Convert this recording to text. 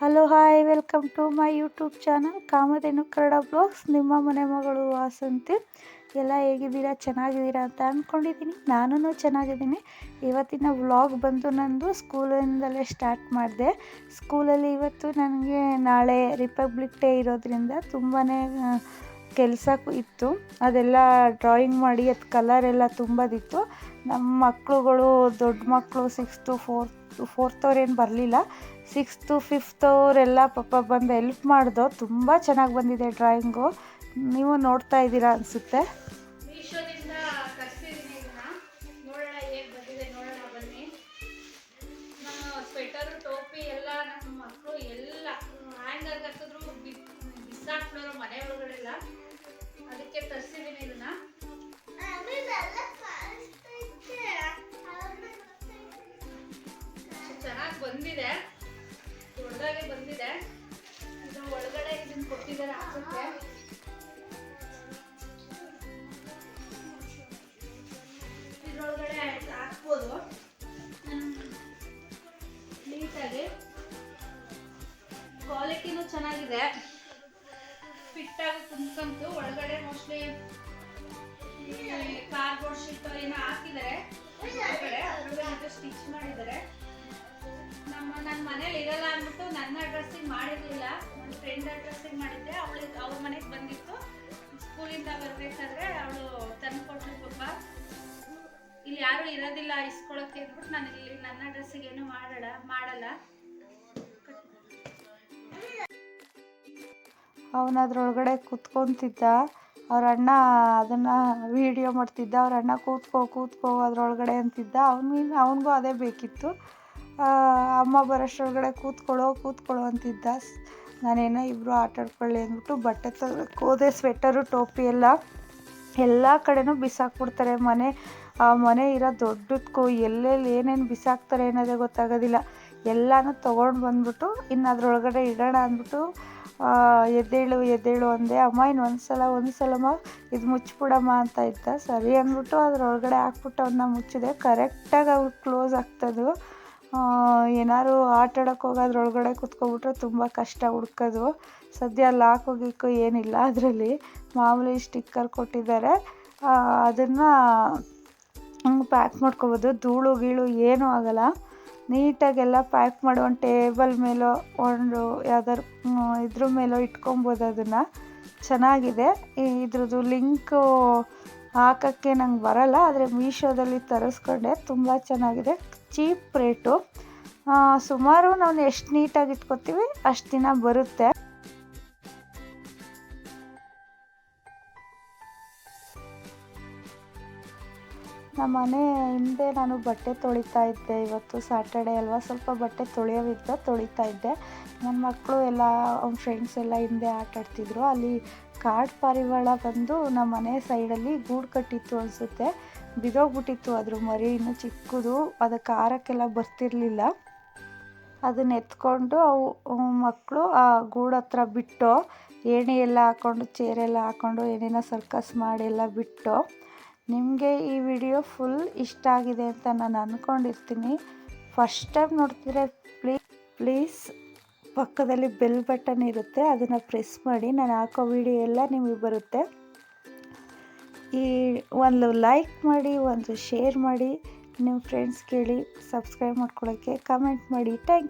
Hello hi welcome to my YouTube channel Kamadhenu Kannada blogs ನಿಮ್ಮ ಮನೆ ಮಗಳು ವಾಸಂತಿ ಎಲ್ಲ ಹೇಗಿದ್ದೀರಾ ಚೆನ್ನಾಗಿದ್ದೀರಾ ಅಂತ ಅಂದ್ಕೊಂಡಿದ್ದೀನಿ ನಾನು ಚೆನ್ನಾಗಿದ್ದೀನಿ ಇವತ್ತಿನ ವ್ಲಾಗ್ ಬಂದು ನಂದು ಸ್ಕೂಲಿಂದಲೇ ಸ್ಟಾರ್ಟ್ ಮಾಡಿದೆ ಸ್ಕೂಲಲ್ಲಿ ಇವತ್ತು ನನಗೆ ನಾಳೆ ರಿಪಬ್ಲಿಕ್ ಡೇ ಇರೋದ್ರಿಂದ ತುಂಬಾ ಕೆಲಸ ಇತ್ತು. ಅದೆಲ್ಲ ಡ್ರಾಯಿಂಗ್ ಮಾಡಿ ಅದು ಕಲರ್ ಎಲ್ಲ ತುಂಬೋದಿತ್ತು. ನಮ್ಮ ಮಕ್ಕಳುಗಳು ದೊಡ್ಡ ಮಕ್ಕಳು ಸಿಕ್ಸ್ತು ಫೋರ್ತ್ ಫೋರ್ತವ್ರೇನು ಬರಲಿಲ್ಲ. ಸಿಕ್ಸ್ತು ಫಿಫ್ತವರೆಲ್ಲ ಪಾಪ ಬಂದು ಎಲ್ಪ್ ಮಾಡಿದೋ ತುಂಬ ಚೆನ್ನಾಗಿ ಬಂದಿದೆ ಡ್ರಾಯಿಂಗು ನೀವು ನೋಡ್ತಾ ಇದ್ದೀರಾ ಅನಿಸುತ್ತೆ. ಬಂದಿದೆ. ದೊಡ್ಡದಾಗೆ ಬಂದಿದೆ. ಇದು ಒಳಗಡೆ ಇದನ್ನ ಕೊಟ್ಟಿದ್ದಾರೆ ಅನ್ಸುತ್ತೆ ಇದ್ರೊಳಗಡೆ ಹಾಕ್ಬೋದು. ನೀಟಾಗಿ. ಕ್ವಾಲಿಟಿನೂ ಚೆನ್ನಾಗಿದೆ. ಫಿಟ್ ಆಗಿ ತುಂಬ್ಕಂತು ಒಳಗಡೆ ಮೋಸ್ಟ್ಲಿ ಕಾರ್ಬೋರ್ಡ್ ಶೀಟ್ ಏನೋ ಹಾಕಿದ್ದಾರೆ. ಒಳಗಡೆ ಅದ್ರೊಳಗೆ ಸ್ಟಿಚ್ ಮಾಡಿದ್ದಾರೆ. ನನ್ನ ಮನೇಲಿ ಇರಲ್ಲ ಅಂದ್ಬಿಟ್ಟು ನನ್ನ ಅಡ್ರೆಸ್ಸಿಗೆ ಮಾಡಿರಲಿಲ್ಲ. ನನ್ನ ಫ್ರೆಂಡ್ ಅಡ್ರೆಸ್ಸಿಗೆ ಮಾಡಿದ್ದೆ. ಅವಳಿಗೆ ಅವ್ರ ಮನೆಗೆ ಬಂದಿತ್ತು. ಸ್ಕೂಲಿಂದ ಬರಬೇಕಾದ್ರೆ ಅವಳು ತಂದು ಕೊಟ್ಟಳು ಪಾಪ ಇಲ್ಲಿ ಯಾರು ಇರೋದಿಲ್ಲ, ಇಸ್ಕೊಳಕ್ಕೆ ಅಂದ್ಬಿಟ್ಟು ನಾನು ಇಲ್ಲಿ ನನ್ನ ಅಡ್ರೆಸ್ಸಿಗೆ ಏನು ಮಾಡಲ್ಲ ಮಾಡಲ್ಲ. ಅವನ ಅದ್ರೊಳಗಡೆ ಕೂತ್ಕೊಂತಿದ್ದ. ಅವ್ರ ಅಣ್ಣ ಅದನ್ನು ವಿಡಿಯೋ ಮಾಡ್ತಿದ್ದ. ಅವ್ರ ಅಣ್ಣ, ಕೂತ್ಕೋ ಕೂತ್ಕೋ, ಅದ್ರೊಳಗಡೆ ಅಂತಿದ್ದ. ಅವನಿಗೆ ಅವನಿಗೂ ಅದೇ ಬೇಕಿತ್ತು. ಅಮ್ಮ ಬರೋಷ್ಟರೊಳಗಡೆ ಕೂತ್ಕೊಳ್ಳೋ ಕೂತ್ಕೊಳ್ಳೋ ಅಂತಿದ್ದ. ನಾನೇನೋ ಇಬ್ಬರು ಆಟ ಆಡ್ಕೊಳ್ಳಿ ಅಂದ್ಬಿಟ್ಟು ಬಟ್ಟೆ ತಗೊಳಕ್ಕೆ ಹೋದೆ ಸ್ವೆಟರು ಟೋಪಿ ಎಲ್ಲ. ಎಲ್ಲ ಕಡೆನೂ ಬಿಸಾಕ್ಬಿಡ್ತಾರೆ ಮನೆ. ಆ ಮನೆ ಇರೋ ದೊಡ್ಡದಕ್ಕೂ ಎಲ್ಲೆಲ್ಲಿ ಏನೇನು ಬಿಸಾಕ್ತಾರೆ ಅನ್ನೋದೇ ಗೊತ್ತಾಗೋದಿಲ್ಲ. ಎಲ್ಲನೂ ತೊಗೊಂಡು ಬಂದ್ಬಿಟ್ಟು ಇನ್ನು ಅದರೊಳಗಡೆ ಇಡೋಣ ಅಂದ್ಬಿಟ್ಟು ಎದ್ದೇಳು ಎದ್ದೇಳು ಅಂದೆ. ಅಮ್ಮ ಇನ್ನು ಒಂದು ಸಲ ಒಂದು ಸಲಮ್ಮ ಇದು ಮುಚ್ಚಿಬಿಡಮ್ಮ ಅಂತ ಇದ್ದ. ಸರಿ ಅಂದ್ಬಿಟ್ಟು ಅದ್ರೊಳಗಡೆ ಹಾಕ್ಬಿಟ್ಟು ಅವನ್ನ ಮುಚ್ಚಿದೆ. ಕರೆಕ್ಟಾಗಿ ಅವ್ರು ಕ್ಲೋಸ್ ಆಗ್ತದು. ಏನಾದ್ರು ಆಟ ಆಡೋಕೆ ಹೋಗೋದ್ರೊಳಗಡೆ ಕುತ್ಕೊಬಿಟ್ರೆ ತುಂಬ ಕಷ್ಟ ಹುಡ್ಕೋದು. ಸದ್ಯ ಲಾಕ್ ಗೀಕು ಏನಿಲ್ಲ ಅದರಲ್ಲಿ. ಮಾಮೂಲಿ ಸ್ಟಿಕ್ಕರ್ ಕೊಟ್ಟಿದ್ದಾರೆ. ಅದನ್ನು ಪ್ಯಾಕ್ ಮಾಡ್ಕೊಬೋದು. ಧೂಳು, ಗೀಳು ಏನೂ ಆಗಲ್ಲ. ನೀಟಾಗೆಲ್ಲ ಪ್ಯಾಕ್ ಮಾಡಿ ಒಂದು ಟೇಬಲ್ ಮೇಲೋ ಒಂದು ಯಾವ್ದಾರು ಇದ್ರ ಮೇಲೋ ಇಟ್ಕೊಬೋದು ಅದನ್ನು. ಚೆನ್ನಾಗಿದೆ. ಇದ್ರದ್ದು ಲಿಂಕು ಹಾಕೋಕ್ಕೆ ನಂಗೆ ಬರಲ್ಲ, ಆದರೆ ಮೀಶೋದಲ್ಲಿ ತರಿಸ್ಕೊಂಡೆ, ತುಂಬ ಚೆನ್ನಾಗಿದೆ. Cheap rate. ಸುಮಾರು ನಾವು ಎಷ್ಟು ನೀಟಾಗಿ ಇಟ್ಕೋತೀವಿ, ಅಷ್ಟು ದಿನ ಬರುತ್ತೆ. ನಮ್ಮ ಮನೆ ಹಿಂದೆ ನಾನು ಬಟ್ಟೆ ತೊಳಿತಾ ಇದ್ದೆ ಇವತ್ತು ಸ್ಯಾಟರ್ಡೆ ಅಲ್ವಾ? ಸ್ವಲ್ಪ ಬಟ್ಟೆ ತೊಳೆಯೋವಿದ್ದ ತೊಳಿತಾ ಇದ್ದೆ. ನನ್ನ ಮಕ್ಕಳು ಎಲ್ಲ, ಅವ್ನ ಫ್ರೆಂಡ್ಸ್ ಎಲ್ಲ ಹಿಂದೆ ಆಟ ಆಡ್ತಿದ್ರು. ಅಲ್ಲಿ ಕಾಡು ಪಾರಿವಾಳ ಬಂದು ನಮ್ಮ ಮನೆ ಸೈಡಲ್ಲಿ ಗೂಡು ಕಟ್ಟಿತ್ತು ಅನಿಸುತ್ತೆ. ಬಿದೋಗ್ಬಿಟ್ಟಿತ್ತು ಅದ್ರ ಮರಿ, ಇನ್ನೂ ಚಿಕ್ಕದು. ಅದಕ್ಕೆ ಆರಕ್ಕೆಲ್ಲ ಬರ್ತಿರ್ಲಿಲ್ಲ. ಅದನ್ನ ಎತ್ಕೊಂಡು ಅವು ಮಕ್ಕಳು ಆ ಗೂಡು ಹತ್ರ ಬಿಟ್ಟು, ಏಣಿ ಎಲ್ಲ ಹಾಕ್ಕೊಂಡು ಚೇರೆಲ್ಲ ಹಾಕ್ಕೊಂಡು ಏನೇನೋ ಸರ್ಕಸ್ ಮಾಡಿ ಎಲ್ಲ ಬಿಟ್ಟು ನಿಮಗೆ ಈ ವಿಡಿಯೋ ಫುಲ್ ಇಷ್ಟ ಆಗಿದೆ ಅಂತ ನಾನು ಅಂದ್ಕೊಂಡಿರ್ತೀನಿ ಫಸ್ಟ್ ಟೈಮ್ ನೋಡ್ತಿದ್ರೆ ಪ್ಲೀಸ್ ಪ್ಲೀಸ್ ಪಕ್ಕದಲ್ಲಿ ಬೆಲ್ ಬಟನ್ ಇರುತ್ತೆ. ಅದನ್ನು ಪ್ರೆಸ್ ಮಾಡಿ, ನಾನು ಹಾಕೋ ವಿಡಿಯೋ ಎಲ್ಲ ನಿಮಗೆ ಬರುತ್ತೆ. ಈ ಒಂದು ಲೈಕ್ ಮಾಡಿ, ಒಂದು ಶೇರ್ ಮಾಡಿ, ನಿಮ್ಮ ಫ್ರೆಂಡ್ಸ್ ಕೇಳಿ ಸಬ್ಸ್ಕ್ರೈಬ್ ಮಾಡ್ಕೊಳ್ಳೋಕ್ಕೆ ಕಮೆಂಟ್ ಮಾಡಿ. ಥ್ಯಾಂಕ್